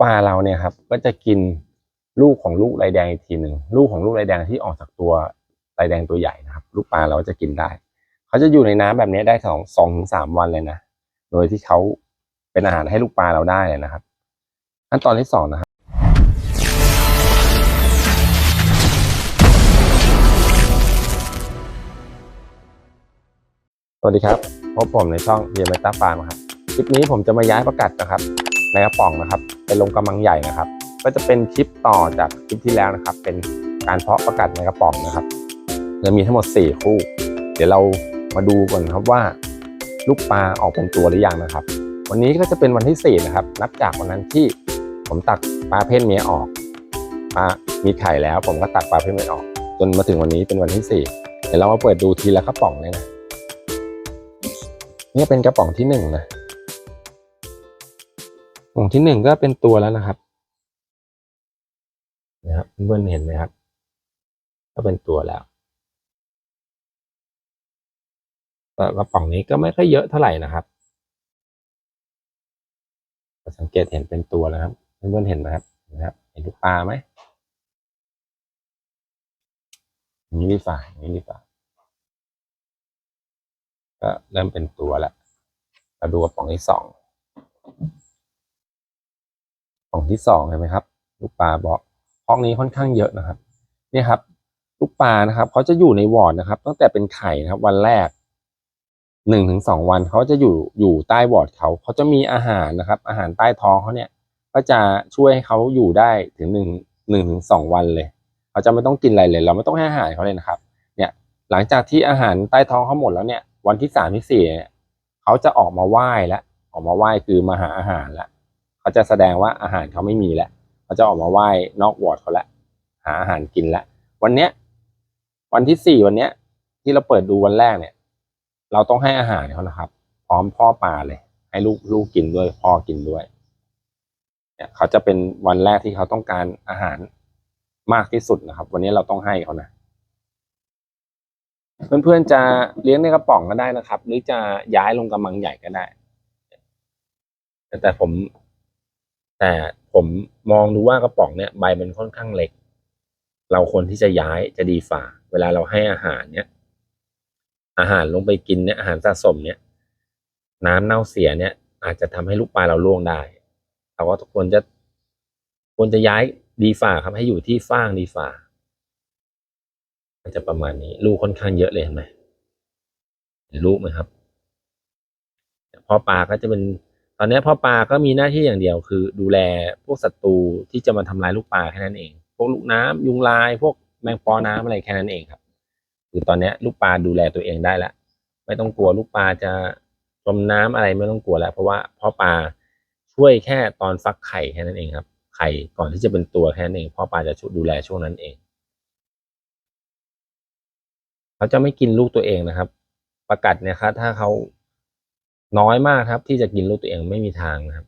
ปลาเราเนี่ยครับ ก็จะกินลูกของลูกลายแดงอีกทีหนึ่งลูกของลูกลายแดงที่ออกจากตัวลายแดงตัวใหญ่นะครับ ลูกปลาเราจะกินได้ เขาจะอยู่ในน้ำแบบนี้ได้สองสองถึงสามวันเลยนะ โดยที่เขาเป็นอาหารให้ลูกปลาเราได้เลยนะครับขั้นตอนที่สองนะครับสวัสดีครับพบผมในช่องเฮียเมตาฟาร์มครับคลิปนี้ผมจะมาย้ายประกัดนะครับ ในกระป๋องนะครับ ลงกำมังใหญ่นะครับ ก็จะเป็นคลิปต่อจากคลิปที่แล้วนะครับ เป็นการเพาะประกัดในกระป๋องนะครับจะมีทั้งหมด 4 คู่ เดี๋ยวเรามาดูก่อนครับว่า ลูกปลาออกเป็นตัวหรือยังนะครับ วันนี้ก็จะเป็นวันที่ 4 นะครับ นับจากวันนั้นที่ผมตักปลาเพศเมียออกปลามีไข่แล้ว ผมก็ตักปลาเพศเมียออก จนมาถึงวันนี้เป็นวันที่ 4 เดี๋ยวเรามาเปิดดูทีละกระป๋องเลยนะนี่เป็นกระป๋องที่หนึ่งนะ กล่องที่หนึ่งก็เป็นตัวแล้วนะครับนะครับเพื่อนเห็นไหมครับ ก็เป็นตัวแล้วแต่กระป๋องนี้ก็ไม่ค่อยเยอะเท่าไหร่นะครับ สังเกตเห็นเป็นตัวแล้วครับเพื่อนเห็นไหมครับนะครับ เห็นลูกปลาไหมนี้ดีฝ่านี้ดีฝ่าก็เริ่มเป็นตัวแล้วมาดูกระป๋องที่สอง ของที่สองเห็นไหมครับ ลูกปลาบอกห้องนี้ค่อนข้างเยอะนะครับเนี่ยครับ ลูกปลานะครับเขาจะอยู่ในวอร์ดนะครับ ตั้งแต่เป็นไข่นะครับ วันแรกหนึ่งถึงสองวันเขาจะอยู่อยู่ใต้วอร์ดเขาเขาจะมีอาหารนะครับ อาหารใต้ท้องเขาเนี่ยก็จะช่วยให้เขาอยู่ได้ถึงหนึ่งหนึ่งถึงสองวันเลยเขาจะไม่ต้องกินอะไรเลย เราไม่ต้องให้อาหารเขาเลยนะครับ เนี่ยหลังจากที่อาหารใต้ท้องเขาหมดแล้วเนี่ย วันที่สามที่สี่เนี่ยเขาจะออกมาไหว้แล้วออกมาไหว้คือมาหาอาหารแล้ว เขาจะแสดงว่าอาหารเขาไม่มีแล้วเขาจะออกมาไหว้นอกวอร์ดเขาแล้วหาอาหารกินแล้ววันเนี้ยวันที่สี่วันเนี้ย ที่เราเปิดดูวันแรกเนี่ย เราต้องให้อาหารเขานะครับ พร้อมพ่อปลาเลย ให้ลูกลูกกินด้วยพ่อกินด้วยเนี่ยเขาจะเป็นวันแรกที่เขาต้องการอาหารมากที่สุดนะครับ วันนี้เราต้องให้เขานะเพื่อนๆจะเลี้ยงในกระป๋องก็ได้นะครับ หรือจะย้ายลงกำมังใหญ่ก็ได้ แต่ผม แต่ผมมองดูว่ากระป๋องเนี่ยใบมันค่อนข้างเล็ก เราควรที่จะย้ายจะดีฝ่า เวลาเราให้อาหารเนี่ย อาหารลงไปกินเนี่ยอาหารสะสมเนี่ย น้ำเน่าเสียเนี่ย อาจจะทำให้ลูกปลาเราล่วงได้เราก็ควรจะควรจะย้ายดีฝ่าครับให้อยู่ที่ฟางดีฝ่ามันจะประมาณนี้ ลูกค่อนข้างเยอะเลยเห็นไหมเห็นลูกไหมครับพ่อปลาก็จะเป็น ตอนนี้พ่อปลาก็มีหน้าที่อย่างเดียวคือ ดูแลพวกศัตรูที่จะมาทำลายลูกปลาแค่นั้นเอง พวกลูกน้ำยุงลาย พวกแมงปอน้ำอะไรแค่นั้นเองครับ คือตอนนี้ลูกปลาดูแลตัวเองได้แล้วไม่ต้องกลัวลูกปลาจะจมน้ำอะไรไม่ต้องกลัวแล้ว เพราะว่าพ่อปลาช่วยแค่ตอนฟักไข่แค่นั้นเองครับไข่ก่อนที่จะเป็นตัวแค่นั้นเองพ่อปลาจะช่วยดูแลช่วงนั้นเอง เขาจะไม่กินลูกตัวเองนะครับ ประกัดเนี่ยครับถ้าเขา น้อยมากครับ ที่จะกินลูกตัวเองไม่มีทางนะครับ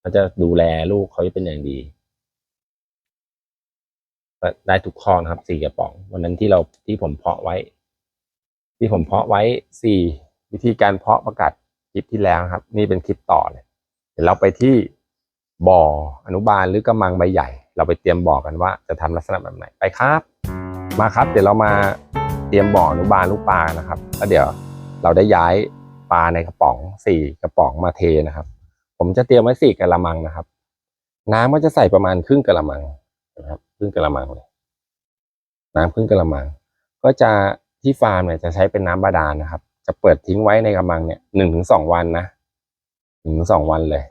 เขาจะดูแลลูกเขาเป็นอย่างดีได้ทุกข้อนครับสี่กระป๋อง วันนั้นที่เราที่ผมเพาะไว้ ที่ผมเพาะไว้สี่วิธีการเพาะประกัดคลิปที่แล้วครับ นี่เป็นคลิปต่อเลยเดี๋ยวเราไปที่บ่ออนุบาลหรือกำมังใบใหญ่ เราไปเตรียมบ่อกันว่าจะทำลักษณะแบบไหนไปครับ มาครับ เดี๋ยวเรามาเตรียมบ่ออนุบาลลูกปลานะครับแล้วเดี๋ยวเราได้ย้าย ปลาในกระป๋องสี่กระป๋องมาเทนะครับ ผมจะเตรียมไว้สี่กะละมังนะครับ น้ำก็จะใส่ประมาณครึ่งกะละมังนะครับครึ่งกะละมังเลยน้ำครึ่งกะละมัง ก็จะที่ฟาร์มเนี่ยจะใช้เป็นน้ำบาดาลนะครับ จะเปิดทิ้งไว้ในกระมังเนี่ยหนึ่งถึงสองวันนะหนึ่งถึงสองวันเลย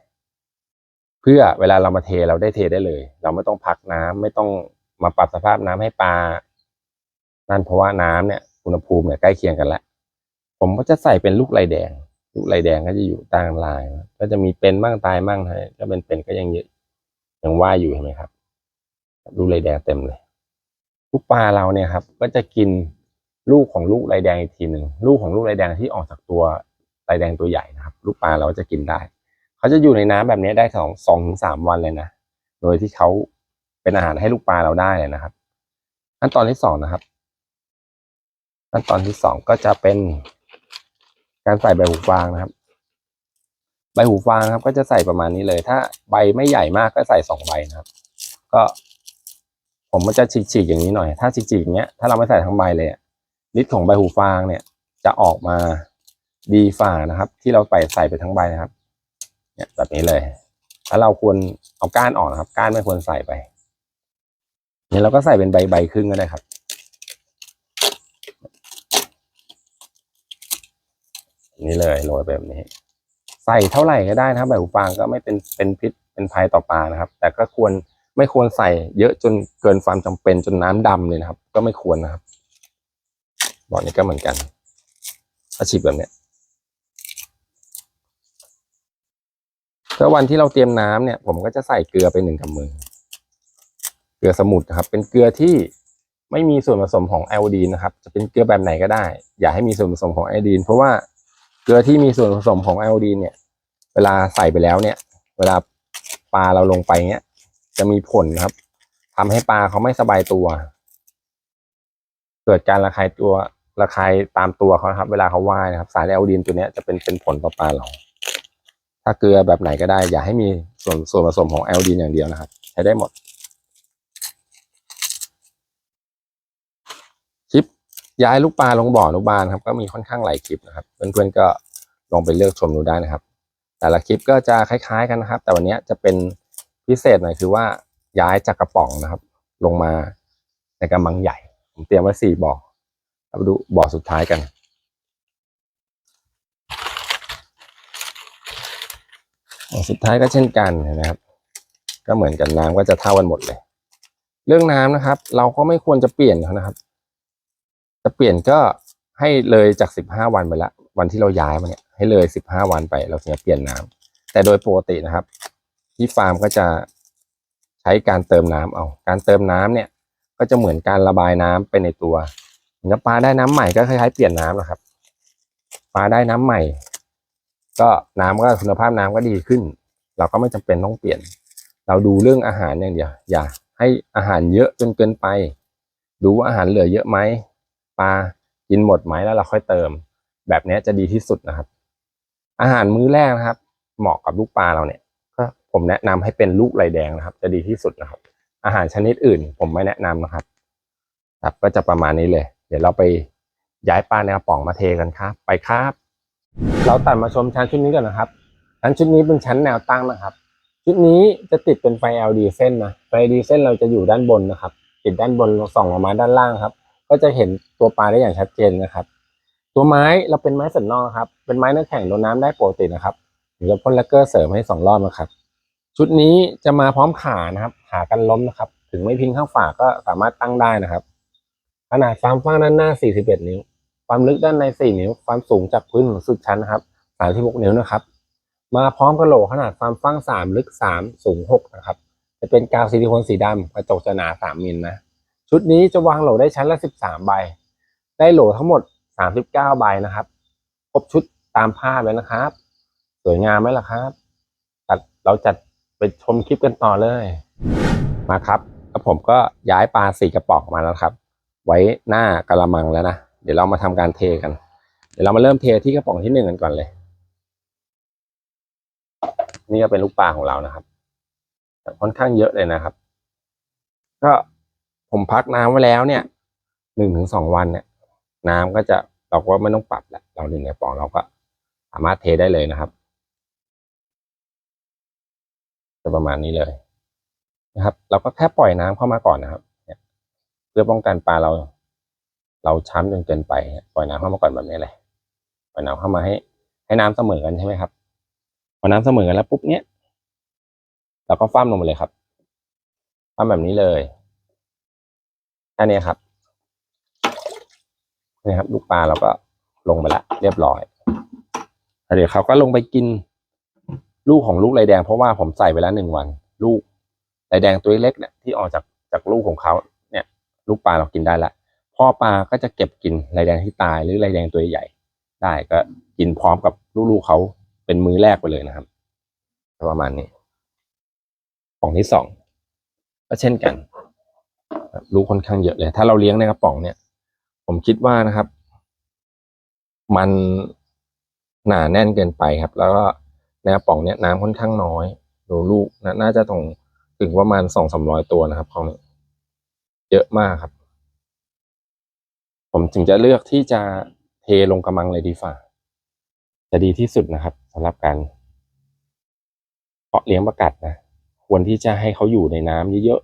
เพื่อเวลาเรามาเทเราได้เทได้เลย เราไม่ต้องพักน้ำไม่ต้องมาปรับสภาพน้ำให้ปลานั่นเพราะว่าน้ำเนี่ยอุณหภูมิเนี่ยใกล้เคียงกันแล้ว ผมก็จะใส่เป็นลูกลายแดง ลูกลายแดงก็จะอยู่ใต้ลายนะก็จะมีเป็นบ้างตายบ้างนะถ้าเป็นเป็นก็ยังเยอะยังว่ายอยู่เห็นไหมครับ ลูกลายแดงเต็มเลยลูกปลาเราเนี่ยครับ ก็จะกินลูกของลูกลายแดงอีกทีหนึ่งลูกของลูกลายแดงที่ออกจากตัวลายแดงตัวใหญ่นะครับ ลูกปลาเราจะกินได้ เขาจะอยู่ในน้ำแบบนี้ได้สองสองถึงสามวันเลยนะโดยที่เขาเป็นอาหารให้ลูกปลาเราได้เลยนะครับขั้นตอนที่สองนะครับขั้นตอนที่สองก็จะเป็น การใส่ใบหูฟางนะครับ ใบหูฟางครับก็จะใส่ประมาณนี้เลย ถ้าใบไม่ใหญ่มากก็ใส่สองใบนะครับ ก็ ผมมันจะฉีกๆอย่างนี้หน่อย ถ้าฉีกๆอย่างเงี้ยถ้าเราไม่ใส่ทั้งใบเลยอะฤทธิ์ของใบหูฟางเนี่ย จะออกมาดีฝ่านะครับ ที่เราไปใส่ไปทั้งใบนะครับ เนี่ยแบบนี้เลย แล้วเราควรเอาก้านออกนะครับ ก้านไม่ควรใส่ไปเนี่ยเราก็ใส่เป็นใบใบครึ่งก็ได้ครับ นี่เลยโรยแบบนี้ ใส่เท่าไหร่ก็ได้นะครับใบหูฟางก็ไม่เป็นเป็นพิษเป็นภัยต่อปลานะครับ แต่ก็ควรไม่ควรใส่เยอะจนเกินความจำเป็นจนน้ำดำเลยนะครับ ก็ไม่ควรนะครับบ่อนี้ก็เหมือนกันอาชีพแบบเนี้ยก็วันที่เราเตรียมน้ำเนี่ย ผมก็จะใส่เกลือไปหนึ่งกำมือ เกลือสมุทรนะครับ เป็นเกลือที่ไม่มีส่วนผสมของไอโอดีนนะครับ จะเป็นเกลือแบบไหนก็ได้ อย่าให้มีส่วนผสมของไอโอดีนเพราะว่า ลือที่มีส่วนผสมของไอโอดีนเนี่ย เวลาใส่ไปแล้วเนี่ย เวลาปลาเราลงไปเนี้ยจะมีผลครับทำให้ปลาเขาไม่สบายตัว เกิดการระคายตัวระคายตามตัวเขาครับ เวลาเขาว่ายนะครับ สารไอโอดีนตัวเนี้ยจะเป็นเป็นผลต่อปลาเรา ถ้าเกลือแบบไหนก็ได้ อย่าให้มีส่วนส่วนผสมของไอโอดีนอย่างเดียวนะครับ ใช้ได้หมด คลิป ย้ายลูกปลาลงบ่ออนุบาลครับก็มีค่อนข้างหลายคลิปนะครับเพื่อนๆก็ลองไปเลือกชมดูได้นะครับ แต่ละคลิปก็จะคล้าย ๆกันนะครับ แต่วันนี้จะเป็นพิเศษหน่อยคือว่าย้ายจากกระป๋องนะครับ ลงมาในกระมังใหญ่ ผมเตรียมไว้สี่บ่อเราไปดูบ่อสุดท้ายกัน บ่อสุดท้ายก็เช่นกันนะครับ ก็เหมือนกันน้ำก็จะเท่ากันหมดเลย เรื่องน้ำนะครับ เราก็ไม่ควรจะเปลี่ยนเขานะครับ จะเปลี่ยนก็ให้เลยจากสิบห้าวันไปละ วันที่เราย้ายมาเนี่ยให้เลยสิบห้าวันไปเราถึงจะเปลี่ยนน้ำแต่โดยปกตินะครับ ที่ฟาร์มก็จะใช้การเติมน้ำเอา การเติมน้ำเนี่ย ก็จะเหมือนการระบายน้ำไปในตัวเหมือปลาได้น้ำใหม่ก็คล้ายๆเปลี่ยนน้ำนะครับ ปลาได้น้ำใหม่ ก็น้ำก็คุณภาพน้ำก็ดีขึ้น เราก็ไม่จำเป็นต้องเปลี่ยน เราดูเรื่องอาหารอย่างเดียว อย่า ให้อาหารเยอะจนเกินไป ดูว่าอาหารเหลือเยอะไหม ปลากินหมดไหมแล้วเราค่อยเติม แบบนี้จะดีที่สุดนะครับ อาหารมื้อแรกนะครับ เหมาะกับลูกปลาเราเนี่ย ก็ผมแนะนำให้เป็นลูกไหลแดงนะครับ จะดีที่สุดนะครับ อาหารชนิดอื่น ผมไม่แนะนำนะครับ ครับก็จะประมาณนี้เลย เดี๋ยวเราไปย้ายปลาในกระป๋องมาเทกันครับ ไปครับ เราตัดมาชมชั้นชุดนี้ก่อนนะครับชั้นชุดนี้เป็นชั้นแนวตั้งนะครับชุดนี้จะติดเป็นไฟ LED เส้นนะไฟ LED เส้นเราจะอยู่ด้านบนนะครับ ติดด้านบนส่องออกมาด้านล่างครับ ก็จะเห็นตัวปลาได้อย่างชัดเจนนะครับ ตัวไม้เราเป็นไม้สันนอกครับ เป็นไม้เนื้อแข็งโดนน้ำได้ปกตินะครับถึงจะพ่นแลกเกอร์เสริมให้สองรอบนะครับ ชุดนี้จะมาพร้อมขานะครับ ขากันล้มนะครับ ถึงไม่พิงข้างฝาก็สามารถตั้งได้นะครับขนาดฟาร์มฟ้างด้านหน้า 41 นิ้ว ความลึกด้านใน 4 นิ้ว ความสูงจากพื้นถึงสุดชั้นนะครับ36นิ้วนะครับ มาพร้อมกระโหลกขนาดความฟ้าง3 ลึก 3 สูง 6 นะครับ จะเป็นกาวซิลิโคนสีดำกระจกจะหนา 3มิลนะ ชุดนี้จะวางโหลได้ชั้นละ 13 ใบ ได้โหลทั้งหมด 39 ใบนะครับ ครบชุดตามภาพเลยนะครับ สวยงามไหมล่ะครับตัดเราจัดไปชมคลิปกันต่อเลย มาครับแล้วผมก็ย้ายปลาสี่กระป๋องมาแล้วครับ ไว้หน้ากระมังแล้วนะ เดี๋ยวเรามาทำการเทกัน เดี๋ยวเรามาเริ่มเทที่กระป๋องที่หนึ่งกันก่อนเลย นี่ก็เป็นลูกปลาของเรานะครับค่อนข้างเยอะเลยนะครับ ก็ ผมพักน้ำไว้แล้วเนี่ยหนึ่งถึงสองวันเนี่ย น้ำก็จะเราก็ไม่ต้องปรับแหละเราหนึ่งในปองเราก็สามารถเทได้เลยนะครับจะประมาณนี้เลยนะครับ เราก็แค่ปล่อยน้ำเข้ามาก่อนนะครับเพื่อป้องกันปลาเรา เราช้ำจนเกินไปปล่อยน้ำเข้ามาก่อนแบบนี้เลยปล่อยน้ำเข้ามาให้ ให้น้ำเสมอกันใช่ไหมครับพอน้ำเสมอกันแล้วปุ๊บเนี้ยเราก็ฟ้ามลงไปเลยครับฟ้ามแบบนี้เลย แค่นี้ครับนี่ครับ ลูกปลาเราก็ลงไปละเรียบร้อยเดี๋ยวเขาก็ลงไปกิน ลูกของลูกไรแดง เพราะว่าผมใส่ไปแล้วหนึ่งวัน ลูกไรแดงตัวเล็กเนี่ยที่ออกจากจากลูกของเขาเนี่ย ลูกปลาเรากินได้ละพ่อปลาก็จะเก็บกินไรแดงที่ตายหรือไรแดงตัวใหญ่ ได้ก็กินพร้อมกับลูกๆเขาเป็นมื้อแรกไปเลยนะครับประมาณนี้กล่องที่สองก็เช่นกัน ลูกค่อนข้างเยอะเลย ถ้าเราเลี้ยงในกระป๋องเนี่ย ผมคิดว่านะครับ มันหนาแน่นเกินไปครับ แล้วก็ในกระป๋องเนี่ยน้ำค่อนข้างน้อยดูลูกนะน่าจะถึงถึงประมาณสองสามร้อยตัวนะครับของนี้เยอะมากครับ ผมถึงจะเลือกที่จะเทลงกระมังเลยดีฝ่าจะดีที่สุดนะครับสำหรับการเพาะเลี้ยงประกัดนะควรที่จะให้เขาอยู่ในน้ำเยอะ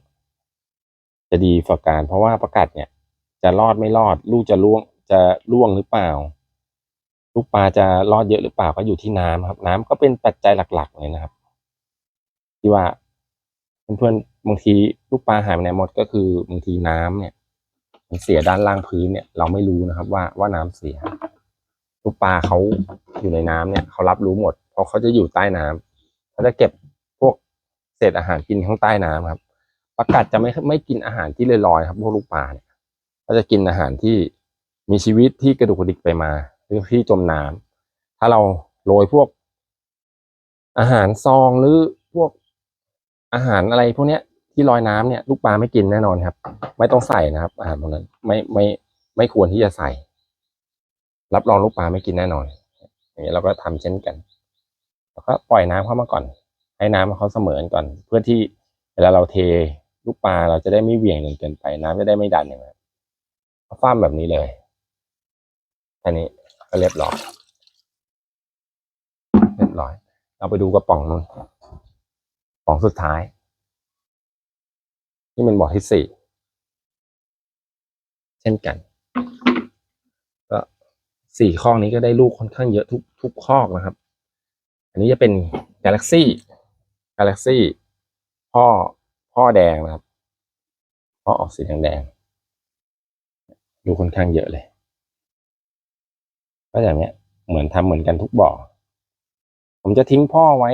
จะดีฝ่าการ เพราะว่าประกัดเนี่ย จะรอดไม่รอด ลูกจะล่วงจะล่วงหรือเปล่า ลูกปลาจะรอดเยอะหรือเปล่าก็อยู่ที่น้ำครับ น้ำก็เป็นปัจจัยหลัก ๆ เลยนะครับ ที่ว่าเพื่อนๆบางทีลูกปลาหายไปไหนหมดก็คือบางทีน้ำเนี่ย มันเสียด้านล่างพื้นเนี่ย เราไม่รู้นะครับ ว่าว่าน้ำเสีย ลูกปลาเขาอยู่ในน้ำเนี่ยเขารับรู้หมด เพราะเขาจะอยู่ใต้น้ำเขาจะเก็บพวกเศษอาหารกินข้างใต้น้ำครับ ประกัดจะไม่ไม่กินอาหารที่ลอยๆครับพวกลูกปลาเนี่ยเขาจะกินอาหารที่มีชีวิตที่กระดูกกระดิกไปมาหรือที่จมน้ำถ้าเราโรยพวก อาหารซองหรือพวกอาหารอะไรพวกเนี้ยที่ลอยน้ำเนี่ยลูกปลาไม่กินแน่นอนครับ ไม่ต้องใส่นะครับ อาหารพวกนั้นไม่ไม่ไม่ควรที่จะใส่ รับรองลูกปลาไม่กินแน่นอนอย่างนี้เราก็ทำเช่นกันแล้วก็ปล่อยน้ำเข้ามาก่อน ให้น้ำเขาเสมอนก่อน เพื่อที่เวลาเราเท ลูกปลาเราจะได้ไม่เหวี่ยงจนเกินไปน้ำจะได้ไม่ดันอย่างนั้นฟ้ามแบบนี้เลยแค่นี้ก็เรียบร้อยเรียบร้อย เราไปดูกระป๋องนู้นกระป๋องสุดท้าย ที่เป็นบ่อที่สี่เช่นกัน ก็สี่ข้อนี้ก็ได้ลูกค่อนข้างเยอะทุกทุกข้อนะครับ อันนี้จะเป็น Galaxy Galaxy พ่อ พ่อแดงนะครับพ่อออกสีแดงๆดูค่อนข้างเยอะเลย ก็อย่างเนี้ยเหมือนทำเหมือนกันทุกบ่อ ผมจะทิ้งพ่อไว้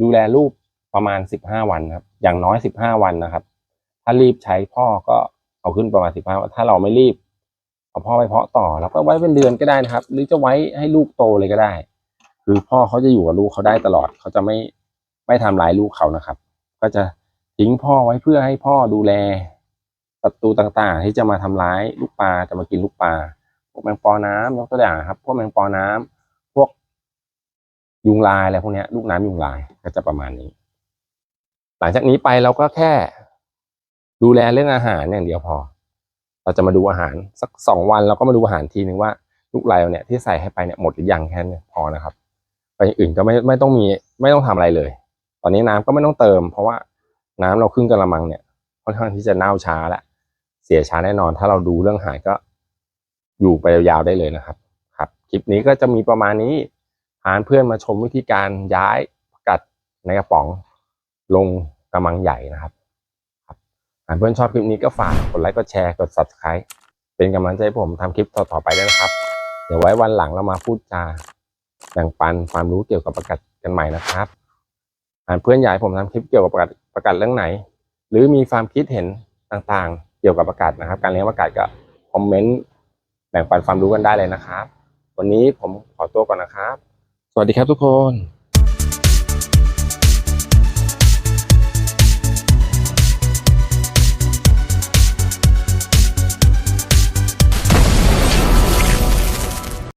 ดูแลลูกประมาณสิบห้าวันครับ อย่างน้อยสิบห้าวันนะครับ ถ้ารีบใช้พ่อก็เอาขึ้นประมาณสิบห้าวัน ถ้าเราไม่รีบเอาพ่อไปเพาะต่อแล้วก็ไว้เป็นเดือนก็ได้นะครับ หรือจะไว้ให้ลูกโตเลยก็ได้ คือพ่อเขาจะอยู่กับลูกเขาได้ตลอด เขาจะไม่ไม่ทำร้ายลูกเขานะครับ ก็จะ ทิ้งพ่อไว้เพื่อให้พ่อดูแลศัตรูต่างๆ ที่จะมาทำร้ายลูกปลาจะมากินลูกปลาพวกแมงปอน้ำยกตัวอย่างครับ พวกแมงปอน้ำพวกยุงลายอะไรพวกนี้ลูกน้ำยุงลายก็จะประมาณนี้ หลังจากนี้ไปเราก็แค่ ดูแลเรื่องอาหารอย่างเดียวพอ เราจะมาดูอาหารสักสองวันเราก็มาดูอาหารทีนึงว่าลูกไลเราเนี่ยที่ใส่ให้ไปเนี่ยหมดหรือยังแค่นี้พอนะครับไปอื่นก็ไม่ไม่ต้องมีไม่ต้องทำอะไรเลย ตอนนี้น้ำก็ไม่ต้องเติม เพราะว่า น้ำเราครึ่งกระมังเนี่ยค่อนข้างที่จะเน่าช้าและเสียช้าแน่นอน ถ้าเราดูเรื่องหารก็อยู่ไปยาวๆได้เลยนะครับ ครับ คลิปนี้ก็จะมีประมาณนี้พาเพื่อนมาชมวิธีการย้ายกัดในกระป๋องลงกระมังใหญ่นะครับหากเพื่อนชอบคลิปนี้ก็ฝากกดไลค์กดแชร์กด subscribe เป็นกำลังใจให้ผมทำคลิปต่อๆไปด้วยนะครับ เดี๋ยวไว้วันหลังเรามาพูดจาแบ่งปันความรู้เกี่ยวกับประกัดกันใหม่นะครับ เพื่อนอยากให้ผมทำคลิปเกี่ยวกับประกาศประกาศเรื่องไหน หรือมีความคิดเห็นต่างๆ เกี่ยวกับประกาศนะครับ การเลี้ยงประกาศก็คอมเมนต์แบ่งปันความรู้กันได้เลยนะครับ วันนี้ผมขอตัวก่อนนะครับ สวัสดีครับทุกคน